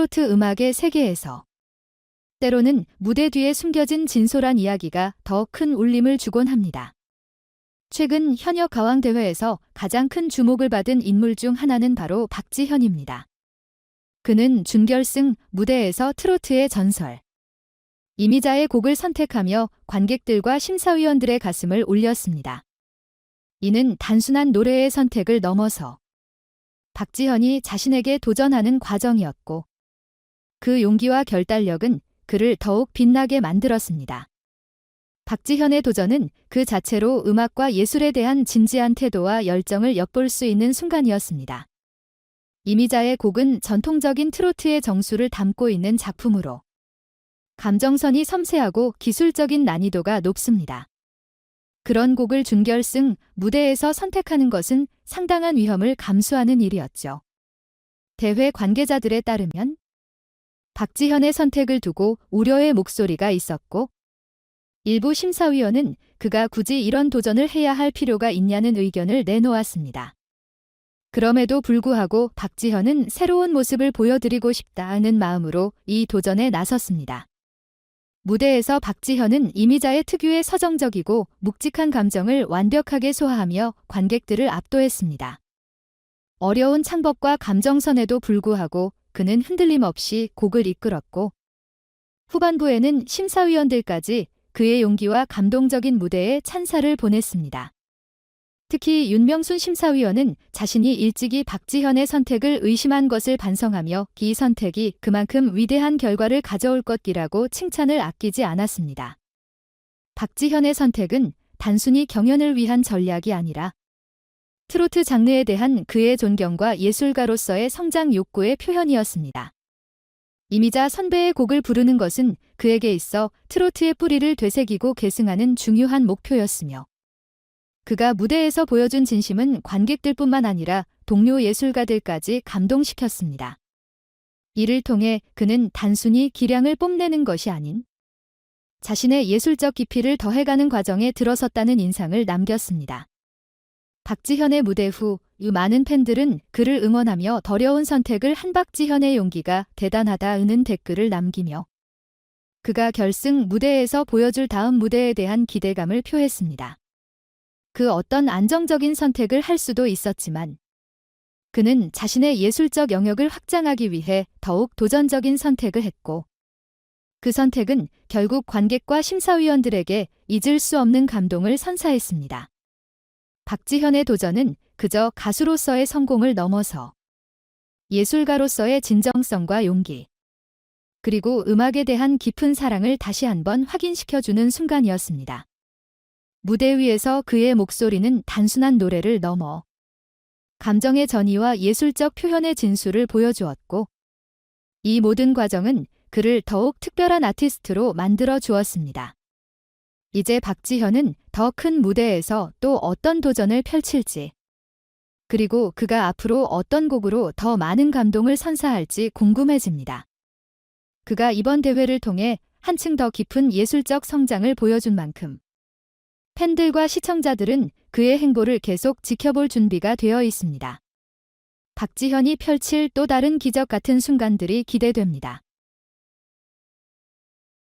트로트 음악의 세계에서 때로는 무대 뒤에 숨겨진 진솔한 이야기가 더 큰 울림을 주곤 합니다. 최근 현역 가왕 대회에서 가장 큰 주목을 받은 인물 중 하나는 바로 박지현입니다. 그는 준결승 무대에서 트로트의 전설 이미자의 곡을 선택하며 관객들과 심사위원들의 가슴을 울렸습니다. 이는 단순한 노래의 선택을 넘어서 박지현이 자신에게 도전하는 과정이었고 그 용기와 결단력은 그를 더욱 빛나게 만들었습니다. 박지현의 도전은 그 자체로 음악과 예술에 대한 진지한 태도와 열정을 엿볼 수 있는 순간이었습니다. 이미자의 곡은 전통적인 트로트의 정수를 담고 있는 작품으로 감정선이 섬세하고 기술적인 난이도가 높습니다. 그런 곡을 준결승 무대에서 선택하는 것은 상당한 위험을 감수하는 일이었죠. 대회 관계자들에 따르면 박지현의 선택을 두고 우려의 목소리가 있었고 일부 심사위원은 그가 굳이 이런 도전을 해야 할 필요가 있냐는 의견을 내놓았습니다. 그럼에도 불구하고 박지현은 새로운 모습을 보여드리고 싶다는 마음으로 이 도전에 나섰습니다. 무대에서 박지현은 이미자의 특유의 서정적이고 묵직한 감정을 완벽하게 소화하며 관객들을 압도했습니다. 어려운 창법과 감정선에도 불구하고 그는 흔들림 없이 곡을 이끌었고 후반부에는 심사위원들까지 그의 용기와 감동적인 무대에 찬사를 보냈습니다. 특히 윤명순 심사위원은 자신이 일찍이 박지현의 선택을 의심한 것을 반성하며 이 선택이 그만큼 위대한 결과를 가져올 것이라고 칭찬을 아끼지 않았습니다. 박지현의 선택은 단순히 경연을 위한 전략이 아니라 트로트 장르에 대한 그의 존경과 예술가로서의 성장 욕구의 표현이었습니다. 이미자 선배의 곡을 부르는 것은 그에게 있어 트로트의 뿌리를 되새기고 계승하는 중요한 목표였으며 그가 무대에서 보여준 진심은 관객들뿐만 아니라 동료 예술가들까지 감동시켰습니다. 이를 통해 그는 단순히 기량을 뽐내는 것이 아닌 자신의 예술적 깊이를 더해가는 과정에 들어섰다는 인상을 남겼습니다. 박지현의 무대 후이 많은 팬들은 그를 응원하며 더려운 선택을 한 박지현의 용기가 대단하다는 댓글을 남기며 그가 결승 무대에서 보여줄 다음 무대에 대한 기대감을 표했습니다. 그 어떤 안정적인 선택을 할 수도 있었지만 그는 자신의 예술적 영역을 확장하기 위해 더욱 도전적인 선택을 했고 그 선택은 결국 관객과 심사위원들에게 잊을 수 없는 감동을 선사했습니다. 박지현의 도전은 그저 가수로서의 성공을 넘어서 예술가로서의 진정성과 용기, 그리고 음악에 대한 깊은 사랑을 다시 한번 확인시켜주는 순간이었습니다. 무대 위에서 그의 목소리는 단순한 노래를 넘어 감정의 전이와 예술적 표현의 진수를 보여주었고 이 모든 과정은 그를 더욱 특별한 아티스트로 만들어 주었습니다. 이제 박지현은 더 큰 무대에서 또 어떤 도전을 펼칠지 그리고 그가 앞으로 어떤 곡으로 더 많은 감동을 선사할지 궁금해집니다. 그가 이번 대회를 통해 한층 더 깊은 예술적 성장을 보여준 만큼 팬들과 시청자들은 그의 행보를 계속 지켜볼 준비가 되어 있습니다. 박지현이 펼칠 또 다른 기적 같은 순간들이 기대됩니다.